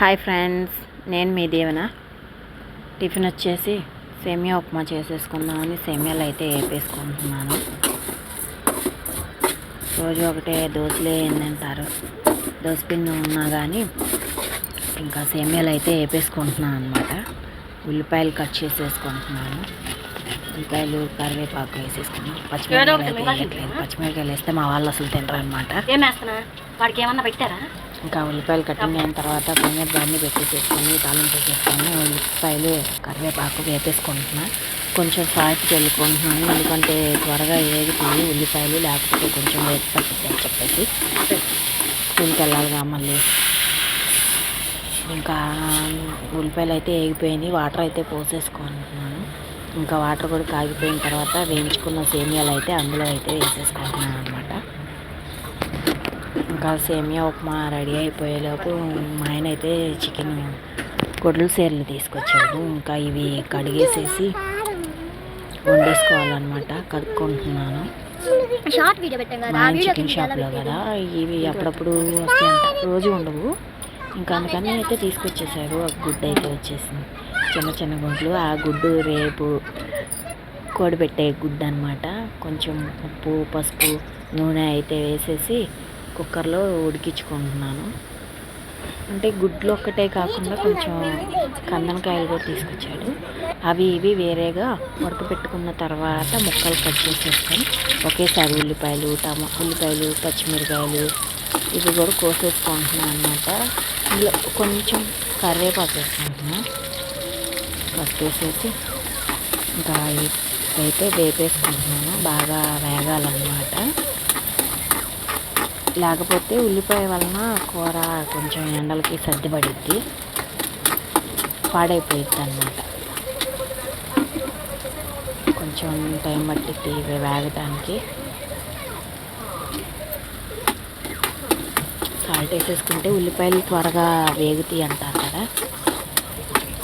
Hi friends నేను మీ దేవన? Tiffin వచ్చేసి సేమియా ఉప్మా చేసేసుకుందామని సేమియాలు అయితే వేపేసుకుంటున్నాను. రోజు ఒకటే దోశలే ఏంటంటారు దోశ పిండి ఉన్నా కానీ ఇంకా సేమియాలు అయితే వేపేసుకుంటున్నాను అనమాట ఉల్లిపాయలు కట్ చేసేసుకుంటున్నాను. ఉల్లిపాయలు కరివేపాకు వేసేసుకున్నాను. పచ్చిమిరపకాయలు అయితే వేయట్లేదు. పచ్చిమిరపకాయలు వేస్తే మా వాళ్ళు అసలు తినరు అనమాట వాడికి ఏమన్నా పెట్టారా? ఇంకా ఉల్లిపాయలు కటింగ్ అయిన తర్వాత కొంచెం దాన్ని పెట్టేసేసుకొని తాలింపు వేసేసుకొని ఉల్లిపాయలు కరివేపాకు వేపేసుకుంటున్నా. కొంచెం సాల్ట్ వెళ్ళుకుంటున్నాను ఎందుకంటే త్వరగా ఏగుతుంది ఉల్లిపాయలు లేకపోతే కొంచెం వేపట్టింది అని చెప్పేసి. స్కూల్కి వెళ్ళాలిగా మళ్ళీ. ఇంకా ఉల్లిపాయలు అయితే వేగిపోయినాయి వాటర్ అయితే పోసేసుకుంటున్నాను. ఇంకా వాటర్ కూడా కాగిపోయిన తర్వాత వేయించుకున్న సేమియాలు అయితే అందులో అయితే వేసేసుకుంటున్నాను అనమాట ఇంకా సేమియా ఉప్మా రెడీ అయిపోయేలోపు మా ఆయన అయితే చికెన్ గొడ్లు సేర్లు తీసుకొచ్చాడు. ఇంకా ఇవి కడిగేసేసి వండేసుకోవాలన్నమాట. కడుక్కుంటున్నాను. మా చికెన్ షాప్లో కదా ఇవి అప్పుడప్పుడు వస్తాయంట రోజు ఉండవు. ఇంకా అందుకని అయితే తీసుకొచ్చేసారు. ఆ గుడ్డు అయితే వచ్చేసింది. చిన్న చిన్న గుడ్లు. ఆ గుడ్డు రేపు కోడిపెట్టే గుడ్డు అనమాట కొంచెం ఉప్పు పసుపు నూనె అయితే వేసేసి కుక్కర్లో ఉడికించుకుంటున్నాను. అంటే గుడ్లు ఒక్కటే కాకుండా కొంచెం కందనకాయలు కూడా తీసుకొచ్చాడు. అవి ఇవి వేరేగా ఉడకపెట్టుకున్న తర్వాత ముక్కలు కట్ చేసేసుకొని ఒకేసారి ఉల్లిపాయలు టమా ఉల్లిపాయలు పచ్చిమిరకాయలు ఇవి కూడా కోసేసుకుంటున్నాను అనమాట ఇందులో కొంచెం కరివేపాకు వేసుకుంటున్నాను ఫస్ట్ వేసేసి ఇంకా అయితే వేపేసుకుంటున్నాను. బాగా వేగాలన్నమాట. లేకపోతే ఉల్లిపాయ వలన కూర కొంచెం ఎండలకి సర్దిపడిద్ది పాడైపోయిద్ది అనమాట కొంచెం టైం పట్టిద్ది ఇవి వేగటానికి సాల్ట్ వేసేసుకుంటే ఉల్లిపాయలు త్వరగా వేగుతాయి అంటారు కదా.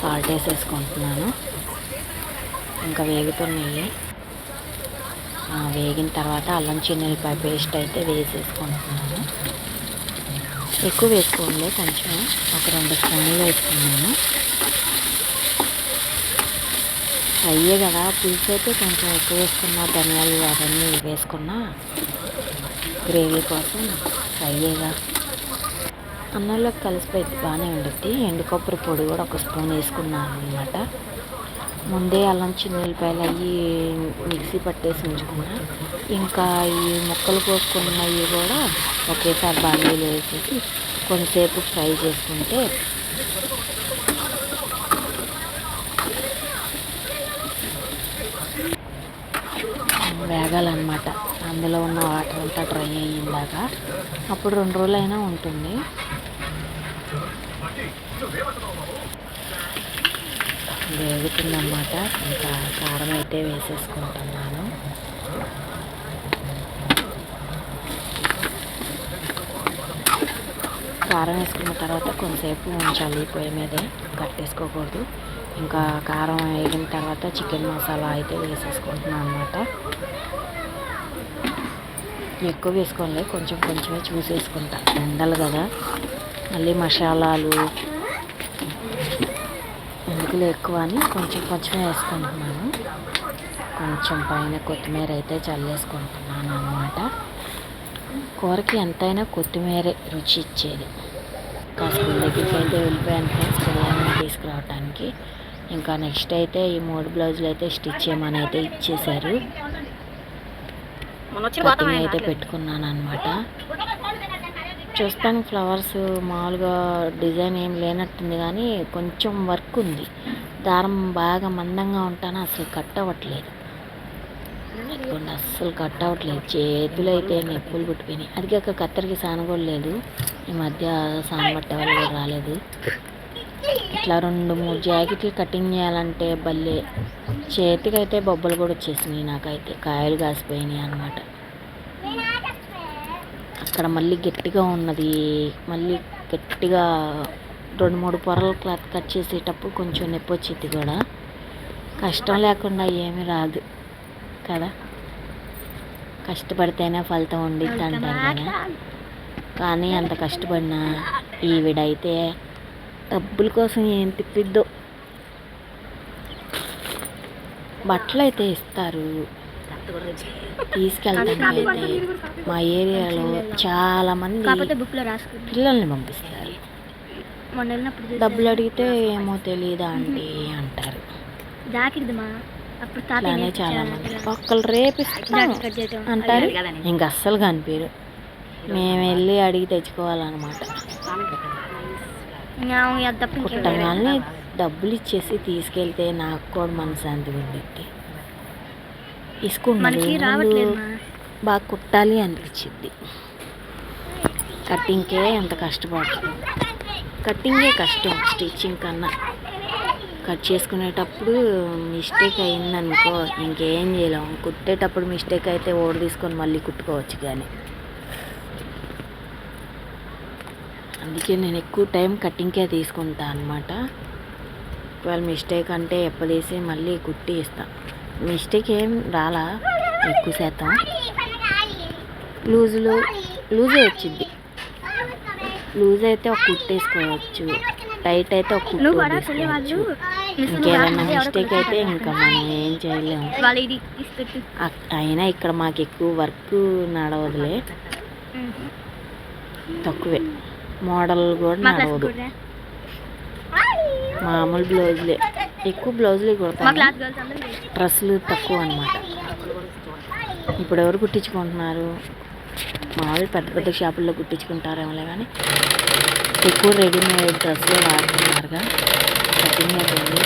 సాల్ట్ వేసేసుకుంటున్నాను. ఇంకా వేగుతున్నాయి. వేగిన తర్వాత అల్లం చిన్నెల్లిపాయ పేస్ట్ అయితే వేసేసుకుంటున్నాను. ఎక్కువ వేసుకోండి కొంచెం ఒక రెండు స్పూన్లు వేసుకున్నాను. అయ్యే కదా పులుసు అయితే కొంచెం ఎక్కువ వేసుకున్నా ధనియాలు అవన్నీ వేసుకున్నా గ్రేవీ కోసం అయ్యేగా అన్నంలోకి కలిసిపోయి బాగానే ఉండుద్ది. ఎండు కొబ్బరి పొడి కూడా ఒక స్పూన్ వేసుకున్నాను అనమాట ముందే అల్లం చిన్నెల్లిపాయలు అవి మిక్సీ పట్టేసి ఉంచుకున్నా ఇంకా ఈ ముక్కలు కోసుకున్నవి కూడా ఒకేసారి బాండీలో వేసేసి కొంతసేపు ఫ్రై చేసుకుంటే వేగాలన్నమాట. అందులో ఉన్న వాటర్ అంతా డ్రై అయ్యిందాక అప్పుడు రెండు రోజులైనా ఉంటుంది. వేగుతుందన్నమాట. ఇంకా కారం అయితే వేసేసుకుంటున్నాను కారం వేసుకున్న తర్వాత కొంతసేపు ఉంచాలి పొయ్యి మీదే. కట్టేసుకోకూడదు. ఇంకా కారం వేగిన తర్వాత చికెన్ మసాలా అయితే వేసేసుకుంటున్నాను అనమాట ఎక్కువ వేసుకోండి కొంచెం కొంచెమే చూసేసుకుంటా. ఎండలు కదా. మళ్ళీ మసాలాలు ఎందుకులే ఎక్కువ అని కొంచెం కొంచెమే వేసుకుంటున్నాను. కొంచెం పైన కొత్తిమీర అయితే చల్లేసుకుంటున్నాను అనమాట కూరకి ఎంతైనా కొత్తిమీర రుచి ఇచ్చేది. కాస్త దగ్గరికి అయితే వెళ్ళిపోయాను ఫ్రెండ్స్ పిల్లల్ని తీసుకురావడానికి ఇంకా నెక్స్ట్ అయితే ఈ మూడు బ్లౌజులు అయితే స్టిచ్ చేయమని అయితే ఇచ్చేశారు. కటింగ్ అయితే పెట్టుకున్నాను అనమాట చూస్తానికి ఫ్లవర్స్ మామూలుగా డిజైన్ ఏం లేనట్టుంది కానీ కొంచెం వర్క్ ఉంది. దారం బాగా మందంగా ఉంటాను. అసలు కట్ అవ్వట్లేదు. ఇదిగోండి అస్సలు కట్ అవ్వట్లేదు. చేతులు అయితే నొప్పులు పుట్టిపోయినాయి. అది కాక కత్తెరకి సాన కూడా లేదు. ఈ మధ్య సాన పట్టే వాళ్ళు రాలేదు. ఇట్లా రెండు మూడు జాకెట్లు కటింగ్ చేయాలంటే భలే. చేతికి అయితే బొబ్బలు కూడా వచ్చేసినాయి నాకైతే. కాయలు కాసిపోయినాయి అనమాట అక్కడ మళ్ళీ గట్టిగా ఉన్నది. మళ్ళీ గట్టిగా రెండు మూడు పొరలు క్లాత్ కట్ చేసేటప్పుడు కొంచెం నొప్పి వచ్చింది కూడా. కష్టం లేకుండా ఏమీ రాదు కదా. కష్టపడితేనే ఫలితం ఉండిద్ది అంటారు కదా. కానీ అంత కష్టపడినా ఈవిడైతే డబ్బుల కోసం ఏం తిప్పిద్దో. బట్టలు అయితే ఇస్తారు. తీసుకెళ్తానికి అయితే. మా ఏరియాలో చాలా మంది కాకపోతే బుక్లో రాసుకుంది. పిల్లల్ని పంపిస్తారు. డబ్బులు అడిగితే ఏమో తెలియదా అండి అంటారు. జాకెట్ది మా అప్పుడు తాత ఇట్లానే చాలా మంది. ఒక్కరు రేపిస్తాం అంటారు. ఇంక అస్సలు కనిపించరు మేము వెళ్ళి అడిగి తెచ్చుకోవాలన్నమాట. కుట్టగానే డబ్బులు ఇచ్చేసి తీసుకెళ్తే నాకు కూడా మనశాంతి ఉండిద్ది. మనకి రావట్లేదు బాగా కుట్టాలి అనిపించింది. కట్టింగ్కే ఎంత కష్టపడుతుంది. కట్టింగే కష్టం స్టిచ్చింగ్ కన్నా. కట్ చేసుకునేటప్పుడు మిస్టేక్ అయిందనుకో ఇంకేం చేయలేము కుట్టేటప్పుడు మిస్టేక్ అయితే ఓడి తీసుకొని మళ్ళీ కుట్టుకోవచ్చు కానీ అందుకే నేను ఎక్కువ టైం కట్టింగ్కే తీసుకుంటా అనమాట ఒకవేళ మిస్టేక్ అంటే ఎప్పదీసి మళ్ళీ కుట్టి ఇస్తా. మిస్టేక్ ఏం రాలా? ఎక్కువ శాతం. లూజులు లూజే వచ్చింది. లూజ్ అయితే ఒక కుట్టేసుకోవచ్చు టైట్ అయితే ఒక వాళ్ళు వేసుకోవచ్చు. ఎవరో మిస్టేక్ అయితే ఇంకా మనం ఏం చేయలేము అయినా ఇక్కడ మాకు ఎక్కువ వర్క్ నడవదులే. తక్కువే. మోడల్ కూడా నడవదు. మామూలు బ్లౌజులే. ఎక్కువ బ్లౌజులే కుడతాను. డ్రెస్సులు తక్కువ అనమాట ఇప్పుడు ఎవరు కుట్టించుకుంటున్నారు? మామూలు పెద్ద పెద్ద షాపుల్లో కుట్టించుకుంటారేమోలే కానీ ఎక్కువ రెడీమేడ్ డ్రెస్సులే వాడుతున్నారుగా. కటింగ్ అయిపోయింది.